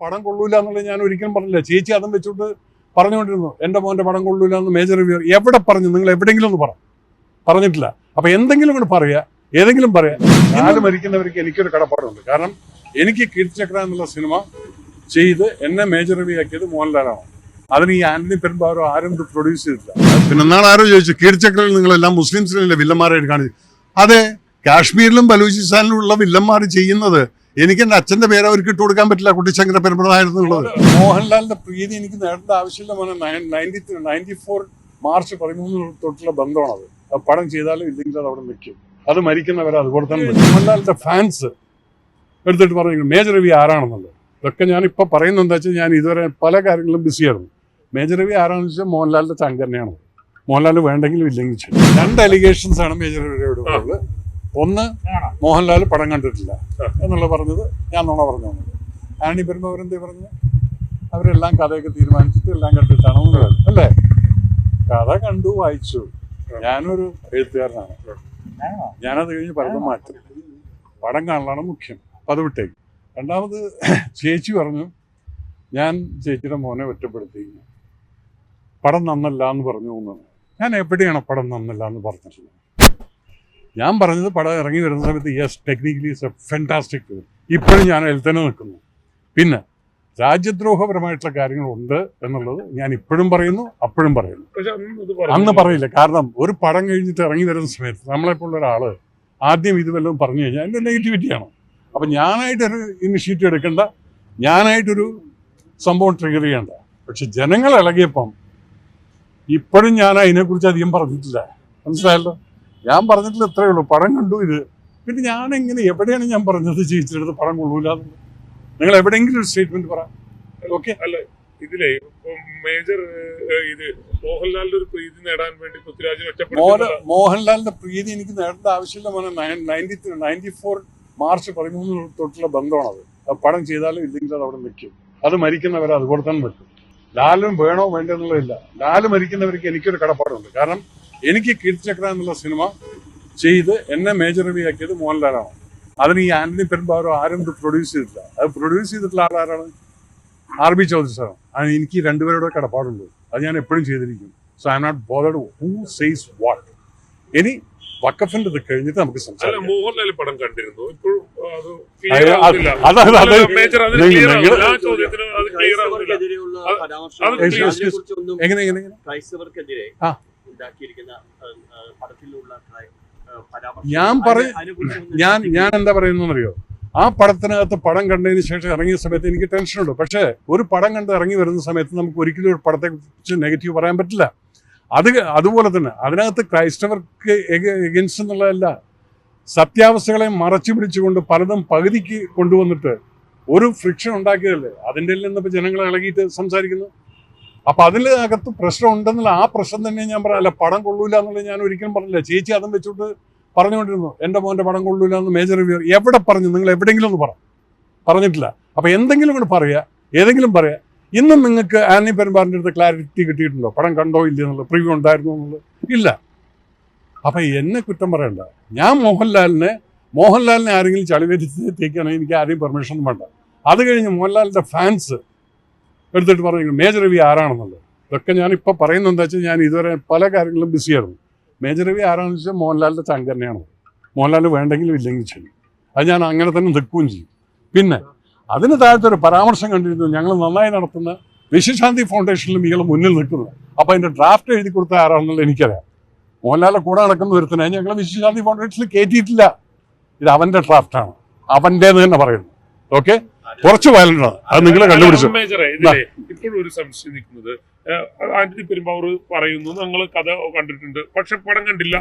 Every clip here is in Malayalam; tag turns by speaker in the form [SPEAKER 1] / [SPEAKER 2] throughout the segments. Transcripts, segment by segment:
[SPEAKER 1] പടം കൊള്ളൂല എന്നുള്ളത് ഞാൻ ഒരിക്കലും പറഞ്ഞില്ല. ചേച്ചി അതും വെച്ചിട്ട് പറഞ്ഞുകൊണ്ടിരുന്നു. എന്റെ മോന്റെ പടം കൊള്ളൂല എന്ന് മേജർ റിവ്യൂ എവിടെ പറഞ്ഞു? നിങ്ങൾ എവിടെയെങ്കിലും ഒന്ന് പറ. പറഞ്ഞിട്ടില്ല. അപ്പൊ എന്തെങ്കിലും കൂടെ പറയാ. ഏതെങ്കിലും പറയാ. നാല് മരിക്കുന്നവർക്ക് എനിക്കൊരു കടപ്പാടുണ്ട്. കാരണം എനിക്ക് കീർത്തിചക്ര എന്നുള്ള സിനിമ ചെയ്ത് എന്നെ മേജർ റിവ്യൂ ആക്കിയത് മോഹൻലാലാണ് അതിന് ഈ ആന്റണി പെരുമ്പാവരോ ആരും ഇത് പ്രൊഡ്യൂസ് ചെയ്തിട്ടില്ല. പിന്നെ നാളെ ആരോ ചോദിച്ചു കീർത്തിചക്രയിൽ നിങ്ങളെല്ലാം മുസ്ലിംസിലെ വില്ലന്മാരായിട്ട് കാണിച്ചു അതെ കാശ്മീരിലും ബലൂചിസ്ഥാനിലും ഉള്ള വില്ലന്മാർ ചെയ്യുന്നത് എനിക്ക് എന്റെ അച്ഛന്റെ പേര് അവർക്ക് ഇട്ട് കൊടുക്കാൻ പറ്റില്ല കുട്ടിശങ്കര പെരുമ്പളായിരുന്നുള്ളത് മോഹൻലാലിന്റെ പ്രീതി എനിക്ക് നേടേണ്ട ആവശ്യമില്ല മോനെ. നയന്റി നയന്റി ഫോർ മാർച്ച് പതിമൂന്ന് തൊട്ടുള്ള ബന്ധമാണത്. അത് പടം ചെയ്താലും ഇല്ലെങ്കിൽ അത് അവിടെ നിൽക്കും. അത് മരിക്കുന്നവരെ അതുപോലെ തന്നെ. മോഹൻലാലിന്റെ ഫാൻസ് എടുത്തിട്ട് പറഞ്ഞു മേജർ രവി ആരാണെന്നുള്ളത്. ഇതൊക്കെ ഞാൻ ഇപ്പൊ പറയുന്നത് എന്താ വെച്ചാൽ ഞാൻ ഇതുവരെ പല കാര്യങ്ങളിലും ബിസിയായിരുന്നു മേജർ രവി ആരാണെന്ന് വെച്ചാൽ മോഹൻലാലിന്റെ ചങ്ക് തന്നെയാണ് മോഹൻലാൽ വേണ്ടെങ്കിലും ഇല്ലെങ്കിൽ രണ്ട് അലിഗേഷൻസ് ആണ് മേജർ രവിയുടെ ഒന്ന് മോഹൻലാൽ പടം കണ്ടിട്ടില്ല. എന്നുള്ള പറഞ്ഞത് ഞാൻ നുണ പറഞ്ഞു തന്നത് ആണി പെരുമ്പവരെന്തേ പറഞ്ഞു? അവരെല്ലാം കഥയൊക്കെ തീരുമാനിച്ചിട്ട് എല്ലാം കണ്ടിട്ടാണ്. അല്ലേ? കഥ കണ്ടു വായിച്ചു. ഞാനൊരു എഴുത്തുകാരനാണ്. ഞാനത് കഴിഞ്ഞ് പലതും മാറ്റും. പടം കാണലാണ് മുഖ്യം. അത് വിട്ടേക്ക്. രണ്ടാമത് ചേച്ചി പറഞ്ഞു ഞാൻ ചേച്ചിയുടെ മോനെ ഒറ്റപ്പെടുത്തി പടം നന്നല്ല എന്ന് പറഞ്ഞു. എന്നാണ് ഞാൻ എവിടെയാണ് പടം നന്നല്ല എന്ന് പറഞ്ഞിട്ടുള്ളത്? ഞാൻ പറഞ്ഞത് പടം ഇറങ്ങി വരുന്ന സമയത്ത് yes technically is a fantastic film ഇപ്പോഴും ഞാൻ അതിൽ തന്നെ നിൽക്കുന്നു. പിന്നെ രാജ്യദ്രോഹപരമായിട്ടുള്ള കാര്യങ്ങളുണ്ട് എന്നുള്ളത് ഞാൻ ഇപ്പോഴും പറയുന്നു അപ്പോഴും പറയുന്നു.
[SPEAKER 2] അന്ന്
[SPEAKER 1] പറയില്ല. കാരണം ഒരു പടം കഴിഞ്ഞിട്ട് ഇറങ്ങി വരുന്ന സമയത്ത് നമ്മളെപ്പോലുള്ള ഒരാൾ ആദ്യം ഇത് വല്ലതും പറഞ്ഞു കഴിഞ്ഞാൽ അതിന്റെ നെഗറ്റിവിറ്റിയാണ് അപ്പം ഞാനായിട്ടൊരു ഇനിഷ്യേറ്റീവ് എടുക്കേണ്ട. ഞാനായിട്ടൊരു സംഭവം ട്രിഗർ ചെയ്യേണ്ട. പക്ഷെ ജനങ്ങൾ ഇളകിയപ്പം ഇപ്പോഴും ഞാൻ അതിനെക്കുറിച്ച് അധികം പറഞ്ഞിട്ടില്ല. മനസ്സിലായല്ലോ? ഞാൻ പറഞ്ഞിട്ടില്ല ഇത്രയേ ഉള്ളൂ. പടം കണ്ടു ഇത്. പിന്നെ ഞാൻ എങ്ങനെ എവിടെയാണ് ഞാൻ പറഞ്ഞത് ചേച്ചിയുടെ പടം കൊള്ളൂല നിങ്ങൾ എവിടെയെങ്കിലും ഒരു സ്റ്റേറ്റ്മെന്റ് പറ. ഓക്കെ
[SPEAKER 2] അല്ല ഇതിലെ മേജർ ഇത് മോഹൻലാലിന്റെ ഒരു പ്രീതി നേടാൻ വേണ്ടി പൃഥ്വിരാജ്
[SPEAKER 1] മോഹൻ
[SPEAKER 2] ഒറ്റപ്പെടുത്തി
[SPEAKER 1] മോഹൻലാലിന്റെ പ്രീതി എനിക്ക് നേടേണ്ട ആവശ്യമില്ല മോനെ. നയന്റി നയന്റി ഫോർ മാർച്ച് പതിമൂന്ന് തൊട്ടുള്ള ബന്ധമാണത്. അത് പടം ചെയ്താലും ഇല്ലെങ്കിൽ അത് അവിടെ നിൽക്കും. അത് മരിക്കുന്നവരെ അതുപോലെ തന്നെ നിൽക്കും. ലാലും വേണോ വേണ്ടെന്നുള്ളതില്ല ലാലും ലാൽ മരിക്കുന്നവർക്ക് എനിക്കൊരു കടപ്പാടുണ്ട്. കാരണം എനിക്ക് കീർത്തിചക്ര എന്നുള്ള സിനിമ ചെയ്ത് എന്നെ മേജർ ആക്കിയത് മോഹൻലാലാണ്. അതിന് ഈ ആന്റണി പെരുമ്പാവരോ ആരും ഇത് പ്രൊഡ്യൂസ് ചെയ്തിട്ടില്ല. അത് പ്രൊഡ്യൂസ് ചെയ്തിട്ടുള്ള ആളാരാണ്? ആർ ബി ചൗധരി സാറാണ് അതിന് എനിക്ക് രണ്ടുപേരുടെ കടപ്പാടുണ്ട്. അത് ഞാൻ എപ്പോഴും ചെയ്തിരിക്കും. So I am not bothered who says what ഇനി വക്കഫിന്റെ ഇത് കഴിഞ്ഞിട്ട് നമുക്ക് സംസാരിക്കാം.
[SPEAKER 2] മോഹൻലാൽ പടം കണ്ടിരുന്നു. ഇപ്പോഴും
[SPEAKER 1] എങ്ങനെ എങ്ങനെ.
[SPEAKER 3] ഉണ്ടാക്കിയിരിക്കുന്ന പടത്തിലുള്ള
[SPEAKER 1] ഞാൻ പറയും ഞാൻ ഞാൻ എന്താ പറയുന്നറിയോ ആ പടത്തിനകത്ത് പടം കണ്ടതിന് ശേഷം ഇറങ്ങിയ സമയത്ത് എനിക്ക് ടെൻഷനുണ്ട്. പക്ഷേ ഒരു പടം കണ്ട് ഇറങ്ങി വരുന്ന സമയത്ത് നമുക്ക് ഒരിക്കലും ഒരു പടത്തെ കുറിച്ച് നെഗറ്റീവ് പറയാൻ പറ്റില്ല. അത് അതുപോലെ തന്നെ അതിനകത്ത് ക്രൈസ്തവർക്ക് എഗൻസ്റ്റ് എന്നുള്ളതല്ല സത്യാവസ്ഥകളെ മറച്ചു പിടിച്ചുകൊണ്ട് പലതും പകുതിക്ക് കൊണ്ടുവന്നിട്ട് ഒരു ഫ്രിക്ഷൻ ഉണ്ടാക്കിയതല്ലേ? അതിന്റെ നിന്ന് ഇപ്പൊ ജനങ്ങൾ ഇളകിയിട്ട് സംസാരിക്കുന്നു? അപ്പൊ അതിനകത്ത് പ്രശ്നം ഉണ്ടെന്നുള്ള ആ പ്രശ്നം തന്നെ ഞാൻ പറയാം. പടം കൊള്ളൂല എന്നുള്ളത് ഞാൻ ഒരിക്കലും പറഞ്ഞില്ല. ചേച്ചി അതും വെച്ചിട്ട് പറഞ്ഞുകൊണ്ടിരുന്നു. എന്റെ മോന്റെ പടം കൊള്ളൂല എന്ന് മേജർ റിവ്യൂ എവിടെ പറഞ്ഞു? നിങ്ങൾ എവിടെയെങ്കിലും ഒന്ന് പറ. പറഞ്ഞിട്ടില്ല. അപ്പൊ എന്തെങ്കിലും കൂടെ പറയാ. ഏതെങ്കിലും പറയാ. ഇന്നും നിങ്ങൾക്ക് ആനി പെരുമ്പാറിന്റെ അടുത്ത് ക്ലാരിറ്റി കിട്ടിയിട്ടുണ്ടോ? പടം കണ്ടോ ഇല്ല എന്നുള്ളത് പ്രിവ്യൂ ഉണ്ടായിരുന്നു എന്നുള്ളത്? ഇല്ല. അപ്പൊ എന്നെ കുറ്റം പറയണ്ട. ഞാൻ മോഹൻലാലിനെ മോഹൻലാലിനെ ആരെങ്കിലും ചളിവരിച്ചേക്കാണെങ്കിൽ എനിക്ക് ആരെയും പെർമിഷൻ വേണ്ട. അത് കഴിഞ്ഞ് മോഹൻലാലിന്റെ ഫാൻസ് എടുത്തിട്ട് പറഞ്ഞു മേജർ രവി ആരാണെന്നുള്ളത്? ഇതൊക്കെ ഞാൻ ഇപ്പോൾ പറയുന്നത് എന്താ വെച്ചാൽ ഞാൻ ഇതുവരെ പല കാര്യങ്ങളിലും ബിസിയായിരുന്നു മേജർ രവി ആരാണെന്ന് വെച്ചാൽ മോഹൻലാലിന്റെ തന്നെയാണ്. മോഹൻലാൽ വേണ്ടെങ്കിലും ഇല്ലെങ്കിൽ ചെയ്യും. അത് ഞാൻ അങ്ങനെ തന്നെ നിൽക്കുകയും ചെയ്യും. പിന്നെ അതിന് താഴത്തെ ഒരു പരാമർശം കണ്ടിരുന്നു ഞങ്ങൾ നന്നായി നടത്തുന്ന വിശ്വശാന്തി ഫൗണ്ടേഷനിലും ഇയാൾ മുന്നിൽ നിൽക്കുന്നത് അപ്പോൾ അതിന്റെ ഡ്രാഫ്റ്റ് എഴുതി കൊടുത്ത ആരാണെന്നുള്ളത് എനിക്കറിയാം. മോഹൻലാലെ കൂടെ നടക്കുന്ന ഒരുത്തനെ ഞങ്ങൾ വിശ്വശാന്തി ഫൗണ്ടേഷനിൽ കയറ്റിയിട്ടില്ല ഇത് അവന്റെ ഡ്രാഫ്റ്റാണ്. അവന്റേന്ന് തന്നെ പറയുന്നു. ഓക്കെ? കുറച്ച് വയലന്റ് ആണ് അത് നിങ്ങൾ കണ്ടുപിടിച്ചു.
[SPEAKER 2] ഇപ്പോഴും ഒരു സംശയം നിൽക്കുന്നത്. ആന്റണി പെരുമ്പാവൂർ പറയുന്നു ഞങ്ങൾ കഥ കണ്ടിട്ടുണ്ട്. പക്ഷെ പടം കണ്ടില്ല.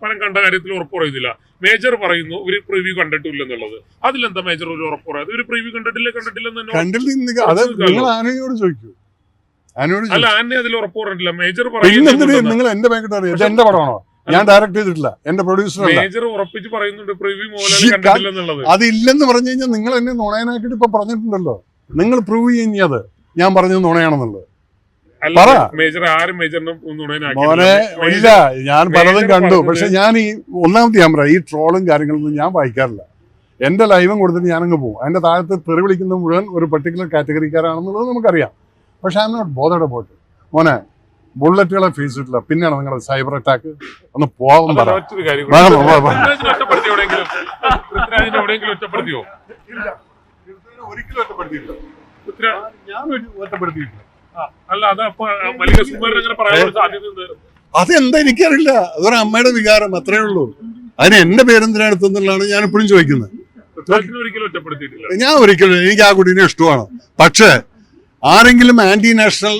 [SPEAKER 2] പടം കണ്ട കാര്യത്തിൽ ഉറപ്പ് പറയുന്നില്ല. മേജർ പറയുന്നു ഒരു പ്രിവ്യൂ കണ്ടിട്ടില്ല എന്നുള്ളത് അതിലെന്താ മേജർ ഒരു ഉറപ്പ് പറയാതെ ഒരു പ്രിവ്യൂ കണ്ടിട്ടില്ല കണ്ടിട്ടില്ലെന്ന് തന്നെ
[SPEAKER 1] കണ്ടില്ല അത് നിങ്ങൾ ആനയോട് ചോദിക്കൂ.
[SPEAKER 2] അല്ല ആനെ അതിൽ ഉറപ്പ് പറഞ്ഞിട്ടില്ല. മേജർ പറയുന്നു
[SPEAKER 1] നിങ്ങൾ എന്റെ ബാങ്കിട്ട് അറിയാം ഇത് എന്റെ പടമാണോ? ഞാൻ ഡയറക്ട് ചെയ്തിട്ടില്ല. എന്റെ പ്രൊഡ്യൂസർ
[SPEAKER 2] അതില്ലെന്ന്
[SPEAKER 1] അത് ഇല്ലെന്ന് പറഞ്ഞു കഴിഞ്ഞാൽ നിങ്ങൾ എന്നെ നുണയനാക്കിയിട്ട് ഇപ്പൊ പറഞ്ഞിട്ടുണ്ടല്ലോ. നിങ്ങൾ പ്രൂവ് ചെയ്യുന്നത് ഞാൻ പറഞ്ഞത് നുണയാണെന്നുള്ളത്. മോനെ ഇല്ല ഞാൻ പലതും കണ്ടു. പക്ഷെ ഞാൻ ഈ ഒന്നാമത്തെ ഞാൻ പറയാം ഈ ട്രോളും കാര്യങ്ങളൊന്നും ഞാൻ വായിക്കാറില്ല. എന്റെ ലൈവും കൊടുത്തിട്ട് ഞാനങ്ങ് പോകും. അതിന്റെ താഴത്ത് തെറി വിളിക്കുന്ന മുഴുവൻ ഒരു പെർട്ടിക്കുലർ കാറ്റഗറിക്കാരാണെന്നുള്ളത് നമുക്കറിയാം. പക്ഷെ ഐ എം നോട്ട് ബോധയുടെ പോട്ട് മോനെ ബുള്ളറ്റുകളെ ഫേസ് ചെയ്തിട്ടില്ല പിന്നെയാണ് നിങ്ങളുടെ സൈബർ അറ്റാക്ക് ഒന്ന് പോകാൻ അതെന്താ എനിക്കറിയില്ല. അതൊരു അമ്മയുടെ വികാരം അത്രേ ഉള്ളൂ. അതിന് എന്റെ പേരെന്തിനാണ് എടുത്തെന്നുള്ളതാണ് ഞാൻ എപ്പോഴും ചോദിക്കുന്നത്. ഞാൻ ഒരിക്കലും എനിക്ക് ആ കുട്ടീനെ ഇഷ്ടമാണ്. പക്ഷേ ആരെങ്കിലും ആന്റി നാഷണൽ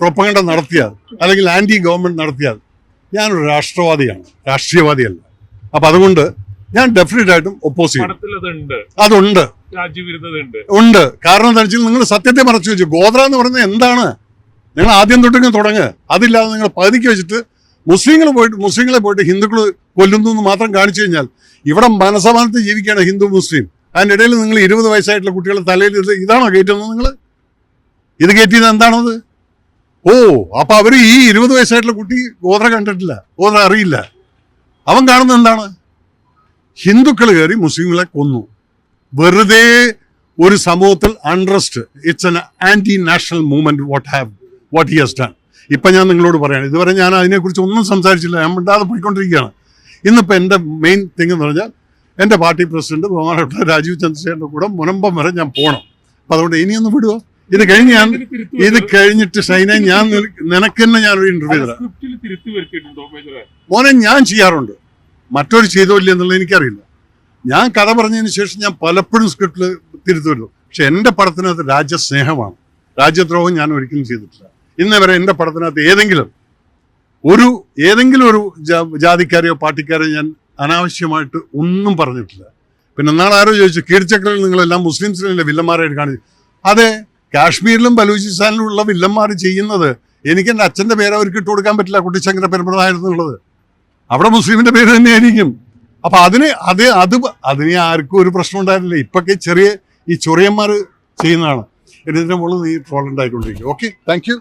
[SPEAKER 1] പ്രൊപ്പഗണ്ട നടത്തിയാൽ അല്ലെങ്കിൽ ആന്റി ഗവൺമെന്റ് നടത്തിയാൽ ഞാനൊരു രാഷ്ട്രവാദിയാണ് രാഷ്ട്രീയവാദിയല്ല. അപ്പം അതുകൊണ്ട് ഞാൻ ഡെഫിനറ്റ് ആയിട്ടും ഒപ്പോസ് ചെയ്യും.
[SPEAKER 2] അതുണ്ട്. ഉണ്ട്.
[SPEAKER 1] കാരണം എന്താ വെച്ചാൽ നിങ്ങൾ സത്യത്തെ മറച്ചു വെച്ചു ഗോത്ര എന്ന് പറയുന്നത് എന്താണ്? നിങ്ങൾ ആദ്യം തൊട്ടിങ്ങ് തുടങ്ങ്. അതില്ലാതെ നിങ്ങൾ പകുതിക്ക് വെച്ചിട്ട് മുസ്ലിങ്ങൾ പോയിട്ട് മുസ്ലിങ്ങളെ പോയിട്ട് ഹിന്ദുക്കൾ കൊല്ലുന്നു എന്ന് മാത്രം കാണിച്ചു കഴിഞ്ഞാൽ ഇവിടെ മനസമാനത്ത് ജീവിക്കുകയാണ് ഹിന്ദു മുസ്ലിം. അതിന്റെ ഇടയിൽ നിങ്ങൾ ഇരുപത് വയസ്സായിട്ടുള്ള കുട്ടികളുടെ തലയിൽ ഇത് ഇതാണോ കയറ്റുന്നത് നിങ്ങൾ? ഇത് കയറ്റിയത് എന്താണത് ഓ അപ്പൊ അവർ ഈ ഇരുപത് വയസ്സായിട്ടുള്ള കുട്ടി ഗോത്ര കണ്ടിട്ടില്ല. ഗോത്ര അറിയില്ല. അവൻ കാണുന്നത് എന്താണ്? ഹിന്ദുക്കൾ കയറി മുസ്ലിങ്ങളെ കൊന്നു. വെറുതെ ഒരു സമൂഹത്തിൽ untrust it's an anti national movement what have what he has done ഇപ്പം ഞാൻ നിങ്ങളോട് പറയാണ്. ഇതുവരെ ഞാൻ അതിനെക്കുറിച്ച് ഒന്നും സംസാരിച്ചില്ല. ഞാൻ മിണ്ടാതെ പോയിക്കൊണ്ടിരിക്കുകയാണ്. ഇന്നിപ്പോൾ എന്റെ മെയിൻ തിങ് എന്ന് പറഞ്ഞാൽ എന്റെ പാർട്ടി പ്രസിഡന്റ് ബഹുമാനപ്പെട്ട രാജീവ് ചന്ദ്രശേഖരന്റെ കൂടെ മുനമ്പം വരെ ഞാൻ പോകണം അപ്പം അതുകൊണ്ട് ഇനിയൊന്നും വിടുവോ? ഇത് കഴിഞ്ഞ് ഞാൻ ഇത് കഴിഞ്ഞിട്ട് ഷൈനെ ഞാൻ നിന- നിനക്ക് തന്നെ ഞാനൊരു ഇന്റർവ്യൂ തരാം. മോനെ ഞാൻ ചെയ്യാറുണ്ട്. മറ്റൊരു ചെയ്തോ ഇല്ല എന്നുള്ളത് എനിക്കറിയില്ല. ഞാൻ കഥ പറഞ്ഞതിന് ശേഷം ഞാൻ പലപ്പോഴും സ്ക്രിപ്റ്റിൽ തിരുത്തുമല്ലോ പക്ഷെ എന്റെ പടത്തിനകത്ത് രാജ്യസ്നേഹമാണ്. രാജ്യദ്രോഹം ഞാൻ ഒരിക്കലും ചെയ്തിട്ടില്ല. ഇന്നേ വരെ എന്റെ പടത്തിനകത്ത് ഏതെങ്കിലും ഒരു ഏതെങ്കിലും ഒരു ജാതിക്കാരെയോ പാർട്ടിക്കാരെയോ ഞാൻ അനാവശ്യമായിട്ട് ഒന്നും പറഞ്ഞിട്ടില്ല. പിന്നെ നാളെ ആരോ ചോദിച്ചു കീഴ്ചക്രയിൽ നിങ്ങളെല്ലാം മുസ്ലിംസിനെ വില്ലന്മാരായിട്ട് കാണിച്ചു? അതെ കാശ്മീരിലും ബലൂചിസ്ഥാനിലും ഉള്ള വില്ലന്മാർ ചെയ്യുന്നത് എനിക്ക് എന്റെ അച്ഛന്റെ പേര് അവർക്ക് ഇട്ട് കൊടുക്കാൻ പറ്റില്ല കുട്ടിശങ്കര പരമ്പരായിരുന്നുള്ളത് അവിടെ മുസ്ലിമിന്റെ പേര് തന്നെയായിരിക്കും. അപ്പൊ അതിന് അത് അത് അതിന് ആർക്കും ഒരു പ്രശ്നം ഉണ്ടായിരുന്നില്ല. ഇപ്പൊക്കെ ചെറിയ ഈ ചൊറിയന്മാർ ചെയ്യുന്നതാണ്. ഇതിന്റെ മുകളിൽ നീ ട്രോൾ ഉണ്ടായിക്കൊണ്ടിരിക്കും ഓക്കെ താങ്ക്